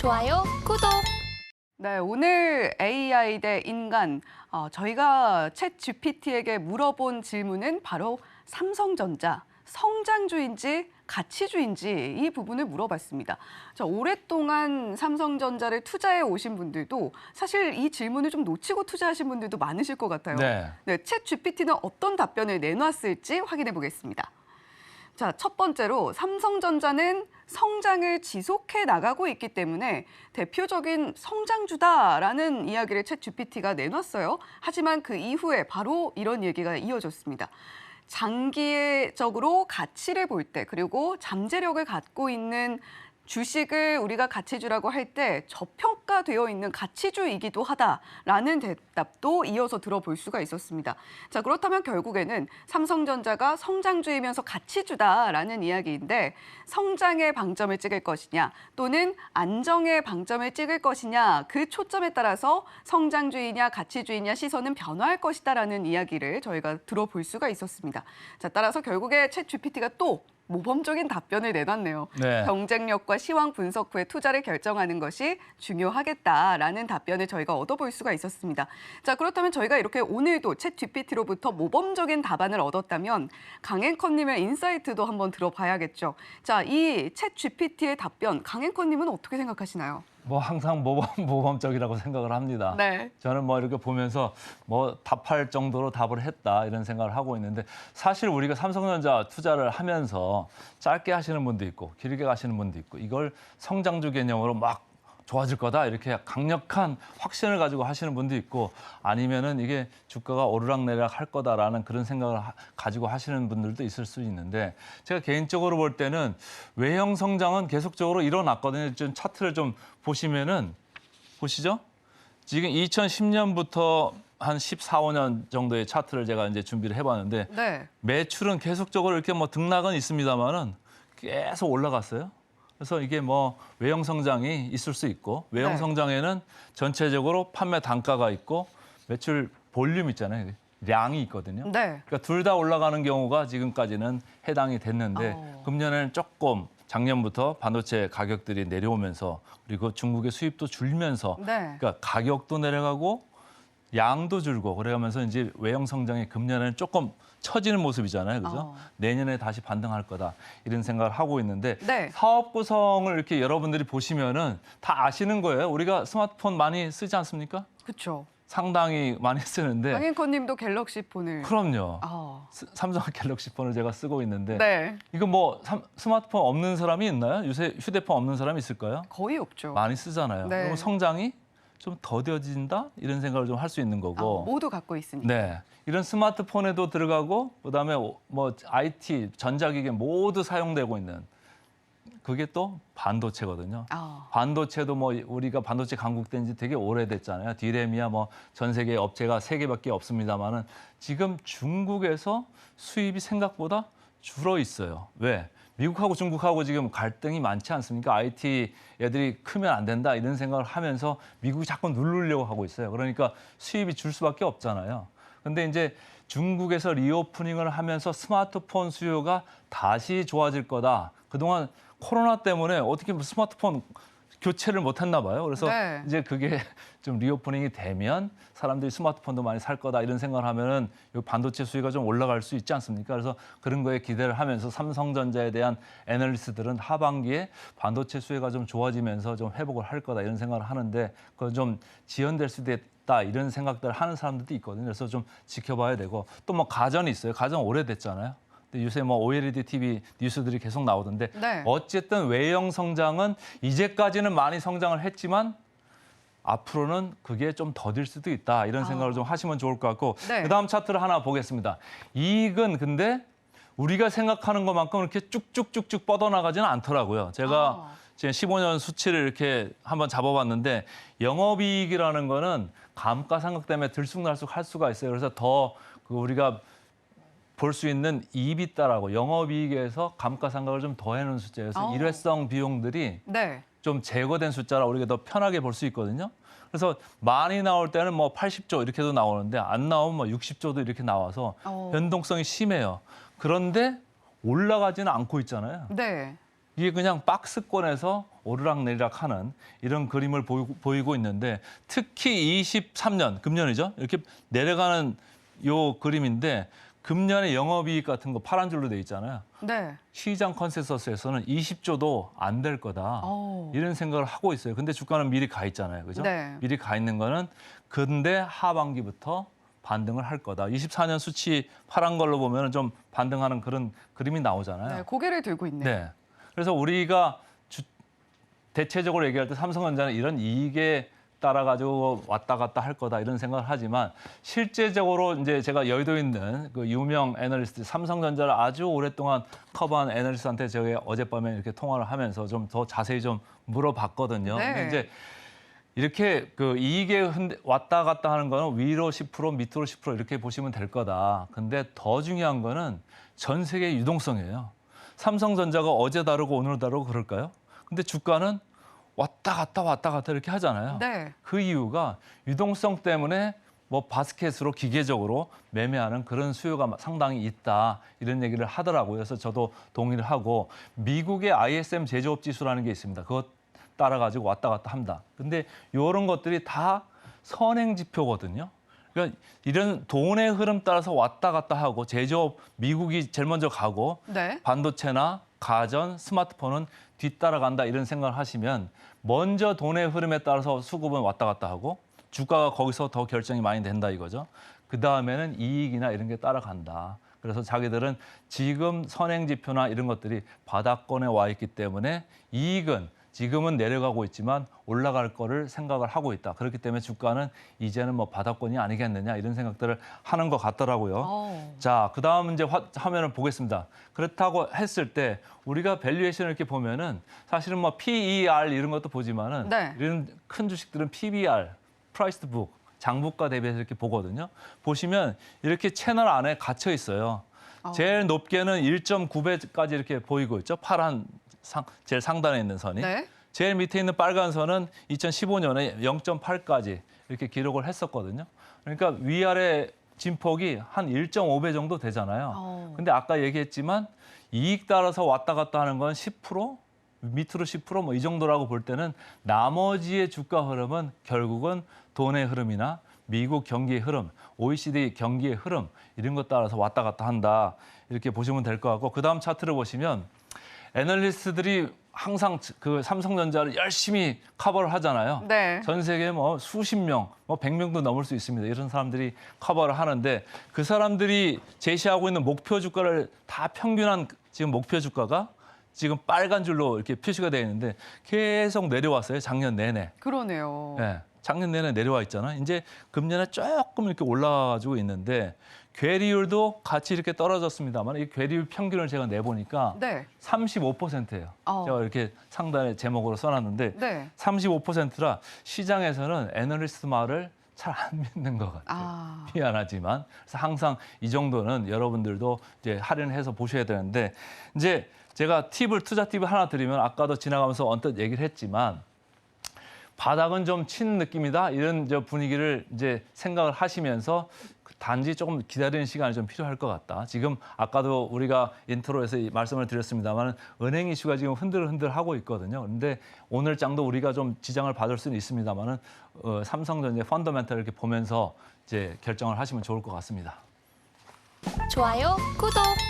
좋아요, 구독. 네, 오늘 AI 대 인간, 어, 저희가 챗 GPT에게 물어본 질문은 바로 삼성전자 성장주인지 가치주인지 이 부분을 물어봤습니다. 자, 오랫동안 삼성전자를 투자해 오신 분들도 사실 이 질문을 좀 놓치고 투자하신 분들도 많으실 것 같아요. 네. 네, 챗 GPT는 어떤 답변을 내놨을지 확인해 보겠습니다. 자, 첫 번째로 삼성전자는 성장을 지속해 나가고 있기 때문에 대표적인 성장주다라는 이야기를 챗 GPT가 내놨어요. 하지만 그 이후에 바로 이런 얘기가 이어졌습니다. 장기적으로 가치를 볼 때 그리고 잠재력을 갖고 있는 주식을 우리가 가치주라고 할 때 저평가되어 있는 가치주이기도 하다라는 대답도 이어서 들어볼 수가 있었습니다. 자, 그렇다면 결국에는 삼성전자가 성장주이면서 가치주다라는 이야기인데 성장의 방점을 찍을 것이냐 또는 안정의 방점을 찍을 것이냐 그 초점에 따라서 성장주이냐 가치주이냐 시선은 변화할 것이다라는 이야기를 저희가 들어볼 수가 있었습니다. 자, 따라서 결국에 챗 GPT가 또 모범적인 답변을 내놨네요. 네. 경쟁력과 시황 분석 후에 투자를 결정하는 것이 중요하겠다라는 답변을 저희가 얻어볼 수가 있었습니다. 자 그렇다면 저희가 이렇게 오늘도 챗 GPT로부터 모범적인 답안을 얻었다면 강행커님의 인사이트도 한번 들어봐야겠죠. 자이 챗 GPT의 답변 강행커님은 어떻게 생각하시나요? 뭐 항상 모범 모범적이라고 생각을 합니다. 네. 저는 뭐 이렇게 보면서 뭐 답할 정도로 답을 했다 이런 생각을 하고 있는데 사실 우리가 삼성전자 투자를 하면서 짧게 하시는 분도 있고 길게 가시는 분도 있고 이걸 성장주 개념으로 막 좋아질 거다 이렇게 강력한 확신을 가지고 하시는 분도 있고 아니면은 이게 주가가 오르락내리락 할 거다라는 그런 생각을 하- 가지고 하시는 분들도 있을 수 있는데 제가 개인적으로 볼 때는 외형 성장은 계속적으로 일어났거든요. 좀 차트를 좀 보시면은 보시죠. 지금 2010년부터 한 14, 5년 정도의 차트를 제가 이제 준비를 해봤는데 네. 매출은 계속적으로 이렇게 뭐 등락은 있습니다만은 계속 올라갔어요. 그래서 이게 뭐 외형 성장이 있을 수 있고 외형 네. 성장에는 전체적으로 판매 단가가 있고 매출 볼륨 있잖아요. 량이 있거든요. 네. 그러니까 둘 다 올라가는 경우가 지금까지는 해당이 됐는데 어. 금년에는 조금 작년부터 반도체 가격들이 내려오면서 그리고 중국의 수입도 줄면서 네. 그러니까 가격도 내려가고 양도 줄고 그래가면서 이제 외형 성장이 금년에는 조금 처지는 모습이잖아요. 그죠? 어. 내년에 다시 반등할 거다. 이런 생각을 하고 있는데 네. 사업 구성을 이렇게 여러분들이 보시면은 다 아시는 거예요. 우리가 스마트폰 많이 쓰지 않습니까? 그렇죠. 상당히 많이 쓰는데 강행커님도 갤럭시 폰을. 네. 그럼요. 아. 스- 삼성 갤럭시 폰을 제가 쓰고 있는데 네. 이거 뭐 삼- 스마트폰 없는 사람이 있나요? 요새 휴대폰 없는 사람이 있을까요? 거의 없죠. 많이 쓰잖아요. 네. 그럼 성장이 좀 더뎌진다 이런 생각을 좀 할 수 있는 아, 거고. 모두 갖고 있으니까. 네. 이런 스마트폰에도 들어가고 그다음에 뭐 IT 전자기기 모두 사용되고 있는 그게 또 반도체거든요. 아. 반도체도 뭐 우리가 반도체 강국된 지 되게 오래됐잖아요. 디램이야 뭐 전 세계 업체가 세 개밖에 없습니다만은 지금 중국에서 수입이 생각보다 줄어 있어요. 왜? 미국하고 중국하고 지금 갈등이 많지 않습니까? IT 애들이 크면 안 된다 이런 생각을 하면서 미국이 자꾸 누르려고 하고 있어요. 그러니까 수입이 줄 수밖에 없잖아요. 근데 이제 중국에서 리오프닝을 하면서 스마트폰 수요가 다시 좋아질 거다. 그동안 코로나 때문에 어떻게 뭐 스마트폰 교체를 못 했나 봐요. 그래서 네. 이제 그게 좀 리오프닝이 되면 사람들이 스마트폰도 많이 살 거다 이런 생각을 하면은 이 반도체 수요가 좀 올라갈 수 있지 않습니까? 그래서 그런 거에 기대를 하면서 삼성전자에 대한 애널리스트들은 하반기에 반도체 수요가 좀 좋아지면서 좀 회복을 할 거다 이런 생각을 하는데 그건 좀 지연될 수도 있다 이런 생각들을 하는 사람들도 있거든요. 그래서 좀 지켜봐야 되고 또 뭐 가전이 있어요. 가전 오래됐잖아요. 요새 뭐 OLED TV 뉴스들이 계속 나오던데 네. 어쨌든 외형 성장은 이제까지는 많이 성장을 했지만 앞으로는 그게 좀 더딜 수도 있다 이런 생각을 아. 좀 하시면 좋을 것 같고 네. 그다음 차트를 하나 보겠습니다. 이익은 근데 우리가 생각하는 것만큼 이렇게 쭉쭉쭉쭉 뻗어나가지는 않더라고요. 제가 아. 지금 15년 수치를 이렇게 한번 잡아봤는데 영업이익이라는 거는 감가상각 때문에 들쑥날쑥 할 수가 있어요. 그래서 더그 우리가 볼 수 있는 이비따라고 영업이익에서 감가상각을 좀 더해놓은 숫자여서 어. 일회성 비용들이 네. 좀 제거된 숫자라 우리가 더 편하게 볼 수 있거든요. 그래서 많이 나올 때는 뭐 80조 이렇게도 나오는데 안 나오면 뭐 60조도 이렇게 나와서 어. 변동성이 심해요. 그런데 올라가지는 않고 있잖아요. 네. 이게 그냥 박스권에서 오르락내리락 하는 이런 그림을 보이고, 보이고 있는데 특히 23년, 금년이죠. 이렇게 내려가는 요 그림인데 금년의 영업이익 같은 거 파란 줄로 돼 있잖아요. 네. 시장 컨센서스에서는 20조도 안 될 거다. 어. 이런 생각을 하고 있어요. 근데 주가는 미리 가 있잖아요. 그죠? 네. 미리 가 있는 거는 근데 하반기부터 반등을 할 거다. 24년 수치 파란 걸로 보면 좀 반등하는 그런 그림이 나오잖아요. 네, 고개를 들고 있네요. 네. 그래서 우리가 주- 대체적으로 얘기할 때 삼성전자는 이런 이익에 따라 가지고 왔다 갔다 할 거다 이런 생각을 하지만 실제적으로 이제 제가 여의도에 있는 그 유명 애널리스트 삼성전자를 아주 오랫동안 커버한 애널리스트한테 저희 어젯밤에 이렇게 통화를 하면서 좀 더 자세히 좀 물어봤거든요. 네. 근데 이제 이렇게 그 이익에 흔- 왔다 갔다 하는 거는 위로 10% 밑으로 10% 이렇게 보시면 될 거다. 근데 더 중요한 거는 전 세계 유동성이에요. 삼성전자가 어제 다르고 오늘 다르고 그럴까요? 근데 주가는 왔다 갔다 왔다 갔다 이렇게 하잖아요. 네. 그 이유가 유동성 때문에 뭐 바스켓으로 기계적으로 매매하는 그런 수요가 상당히 있다 이런 얘기를 하더라고요. 그래서 저도 동의를 하고 미국의 ISM 제조업 지수라는 게 있습니다. 그것 따라 가지고 왔다 갔다 합니다. 근데 이런 것들이 다 선행 지표거든요. 그러니까 이런 돈의 흐름 따라서 왔다 갔다 하고 제조업 미국이 제일 먼저 가고 네. 반도체나 가전, 스마트폰은 뒤따라간다 이런 생각을 하시면 먼저 돈의 흐름에 따라서 수급은 왔다 갔다 하고 주가가 거기서 더 결정이 많이 된다 이거죠. 그 다음에는 이익이나 이런 게 따라간다. 그래서 자기들은 지금 선행 지표나 이런 것들이 바닥권에 와 있기 때문에 이익은 지금은 내려가고 있지만 올라갈 거를 생각을 하고 있다. 그렇기 때문에 주가는 이제는 뭐 바닥권이 아니겠느냐 이런 생각들을 하는 것 같더라고요. 어. 자, 그 다음 이제 화, 화면을 보겠습니다. 그렇다고 했을 때 우리가 밸류에이션을 이렇게 보면은 사실은 뭐 PER 이런 것도 보지만은 네. 이런 큰 주식들은 PBR, 프라이스드 북, 장부가 대비해서 이렇게 보거든요. 보시면 이렇게 채널 안에 gat혀 있어요. 어. 제일 높게는 1.9배까지 이렇게 보이고 있죠. 파란 상, 제일 상단에 있는 선이. 네. 제일 밑에 있는 빨간 선은 2015년에 0.8까지 이렇게 기록을 했었거든요. 그러니까 위아래 진폭이 한 1.5배 정도 되잖아요. 어. 근데 아까 얘기했지만 이익 따라서 왔다 갔다 하는 건 10%, 밑으로 10%뭐 이 정도라고 볼 때는 나머지의 주가 흐름은 결국은 돈의 흐름이나 미국 경기의 흐름, OECD 경기의 흐름 이런 것 따라서 왔다 갔다 한다. 이렇게 보시면 될 것 같고 그 다음 차트를 보시면 애널리스트들이 항상 그 삼성전자를 열심히 커버를 하잖아요. 네. 전 세계 뭐 수십 명, 뭐 백 명도 넘을 수 있습니다. 이런 사람들이 커버를 하는데 그 사람들이 제시하고 있는 목표 주가를 다 평균한 지금 목표 주가가 지금 빨간 줄로 이렇게 표시가 되어 있는데 계속 내려왔어요. 작년 내내. 그러네요. 네, 작년 내내 내려와 있잖아. 이제 금년에 조금 이렇게 올라가지고 있는데 괴리율도 같이 이렇게 떨어졌습니다만 이 괴리율 평균을 제가 내보니까 네. 35%예요. 어. 제가 이렇게 상단에 제목으로 써놨는데 네. 35%라 시장에서는 애널리스트 말을 잘 안 믿는 것 같아요. 아. 미안하지만 그래서 항상 이 정도는 여러분들도 이제 할인해서 보셔야 되는데 이제 제가 팁을 투자 팁을 하나 드리면 아까도 지나가면서 언뜻 얘기를 했지만 바닥은 좀 친 느낌이다 이런 저 분위기를 이제 생각을 하시면서 그 단지 조금 기다리는 시간이 좀 필요할 것 같다. 지금 아까도 우리가 인트로에서 이 말씀을 드렸습니다만 은행 이슈가 지금 흔들흔들 하고 있거든요. 그런데 오늘 장도 우리가 좀 지장을 받을 수는 있습니다만은 어, 삼성전자 펀더멘탈 이렇게 보면서 이제 결정을 하시면 좋을 것 같습니다. 좋아요, 구독.